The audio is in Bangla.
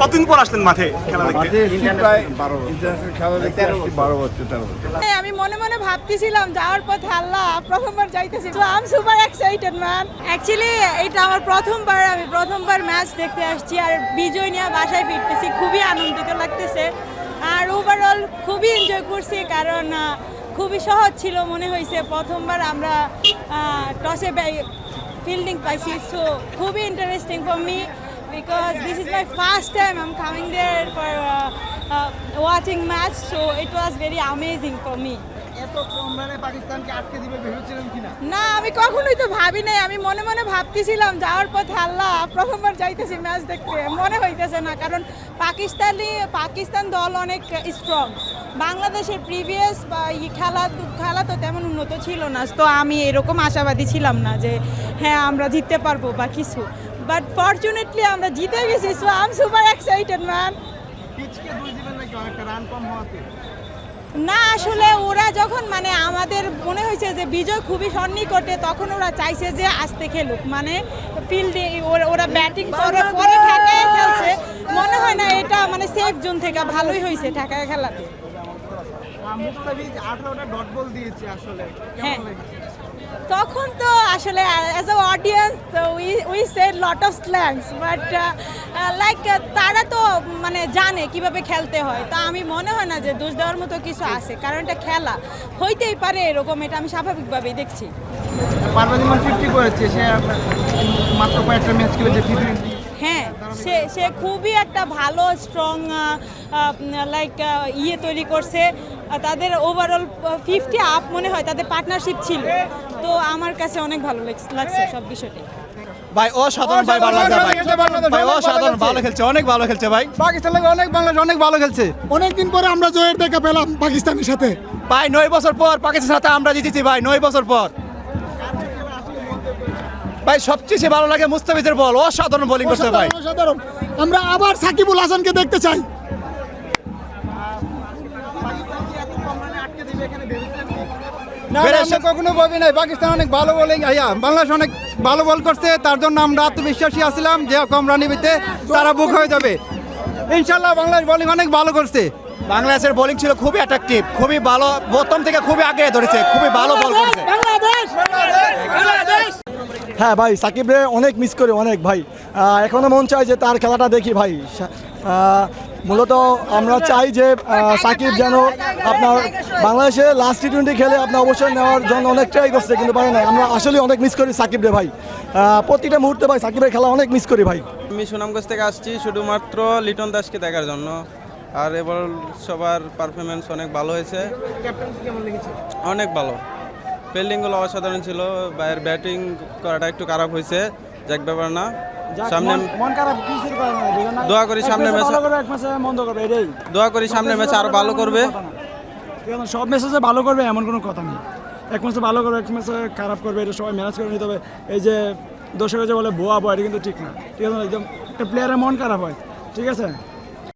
কতদিন পর আসলেন মাঠে খেলা দেখতে? এই আমি মনে মনে ভাবতেছিলাম যাওয়ার পথে আল্লাহ প্রথমবার যাইতেছি। তো I'm super excited man actually এটা আমার প্রথমবার আমি প্রথমবার ম্যাচ দেখতে আসছি আর বিজয় নিয়ে বাসায় ফিরতেছি। খুবই আনন্দিত লাগতেছে। আর ওভারঅল খুবই এনজয় করছি কারণ খুবই সহজ ছিল মনে হয়েছে। প্রথমবার আমরা টসে ফিল্ডিং পাইছি। সো খুবই interesting for me because this is my first time I'm coming there for uh, uh, watching match so it was very amazing for me. না আমি কখনোই তো ভাবি নাই। আমি মনে মনে ভাবতেছিলাম যাওয়ার পথে আল্লাহ প্রথমবার যাইতেছি ম্যাচ দেখতে। মনে হইতেছে না কারণ পাকিস্তানি পাকিস্তান দল অনেক স্ট্রং বাংলাদেশের প্রিভিয়াস বা খেলা খেলা তো তেমন উন্নত ছিল না। তো আমি এরকম আশাবাদী ছিলাম না যে হ্যাঁ আমরা জিততে পারব বা কিছু। বাট ফর্চুনেটলি আমরা জিতে গেছি so I am super excited man পিচকে দুই দিবেন নাকি অনেকটা রান কম হওয়াতে? না আসলে ওরা যখন মানে আমাদের মনে হয়েছে যে বিজয় খুবই সন্নিকটে তখন ওরা চাইছে যে আস্তে খেলুক। মানে ফিল্ডে ওরা ব্যাটিং করে পরে ঠেকায় খেলছে। মনে হয় না এটা মানে সেফ জোন থেকে ভালোই হয়েছে ঠেকায় খেলাতে। মুস্তাফিজ আঠারোটা ডট বল দিয়েছে আসলে। হ্যাঁ। তখন তো আসলে as a audience we we said lot of slangs but like তারা তো মানে জানে কীভাবে খেলতে হয়। তা আমি মনে হয় না যে দোষ দেওয়ার মতো কিছু আছে কারণ এটা খেলা। হইতেই পারে এরকম এটা আমি স্বাভাবিকভাবেই দেখছি। সে হ্যাঁ সে সে খুবই একটা ভালো স্ট্রং লাইক ইয়ে তৈরি করছে। তাদের ওভারঅল ফিফটি আপ মনে হয় তাদের পার্টনারশিপ ছিল। তো আমার কাছে অনেক ভালো লাগ- লাগছে সব বিষয়টাই। ভাই অসাধারণ ভাই বাংলাদেশ ভাই। ভাই অসাধারণ ভালো খেলছে অনেক ভালো খেলছে ভাই। পাকিস্তান লাগে অনেক বাংলাদেশ অনেক ভালো খেলছে। অনেকদিন পরে আমরা জয়ের দেখা পেলাম পাকিস্তানের সাথে। ভাই নয় বছর পর পাকিস্তানের সাথে আমরা জিতেছি ভাই নয় বছর পর। ভাই সবচেয়ে ভালো লাগে মুস্তাফিজের বল অসাধারণ বোলিং করছে ভাই। অসাধারণ, অসাধারণ। আমরা আবার সাকিবুল হাসানকে দেখতে চাই। কখনো ভাবি নাই। পাকিস্তান অনেক ভালো বোলিং ইয়া বাংলাদেশ অনেক ভালো বল করছে তার জন্য আমরা আত্মবিশ্বাসী আছিলাম যে কম রানি ভিত্তে তারা বুক হয়ে যাবে। ইনশাল্লাহ বাংলাদেশ বোলিং অনেক ভালো করছে। বাংলাদেশের বোলিং ছিল খুবই অ্যাট্রাকটিভ খুবই ভালো প্রথম থেকে খুবই আগে ধরেছে খুবই ভালো বল করেছে। হ্যাঁ ভাই সাকিব রে অনেক মিস করি অনেক ভাই। আহ, এখনও মন চায় যে তার খেলাটা দেখি ভাই। মূলত আমরা চাই যে সাকিব যেন আপনার বাংলাদেশে লাস্ট টি টোয়েন্টি খেলে আপনার অবসর নেওয়ার জন্য অনেক ট্রাই করছে কিন্তু পারে না আমরা আসলে অনেক মিস করি সাকিব রে ভাই প্রতিটা মুহূর্তে ভাই সাকিবের খেলা অনেক মিস করি ভাই। আমি সুনামগঞ্জ থেকে আসছি শুধুমাত্র লিটন দাসকে দেখার জন্য। আর এবার সবার পারফরমেন্স অনেক ভালো হয়েছে। ক্যাপ্টেন্সি কেমন লেগেছে? অনেক ভালো। ফিল্ডিংগুলো অসাধারণ ছিল। বাইরের ব্যাটিং করাটা একটু খারাপ হয়েছে যাক ব্যাপার না। সামনে মন খারাপ কিছু দোয়া করি সামনের ম্যাচে এক ম্যাচে বন্ধ করবে এটাই। দোয়া করি সামনের ম্যাচে আরও ভালো করবে। সব মেসেজে ভালো করবে এমন কোনো কথা নেই। এক মাসে ভালো করবে এক মাসে খারাপ করবে এটা সবাই ম্যানেজ করে নিতে হবে। এই যে দর্শক যে বলে ভুয়া বয় এটা কিন্তু ঠিক না। ঠিক আছে একদম একটা প্লেয়ারের মন খারাপ হয়। ঠিক আছে?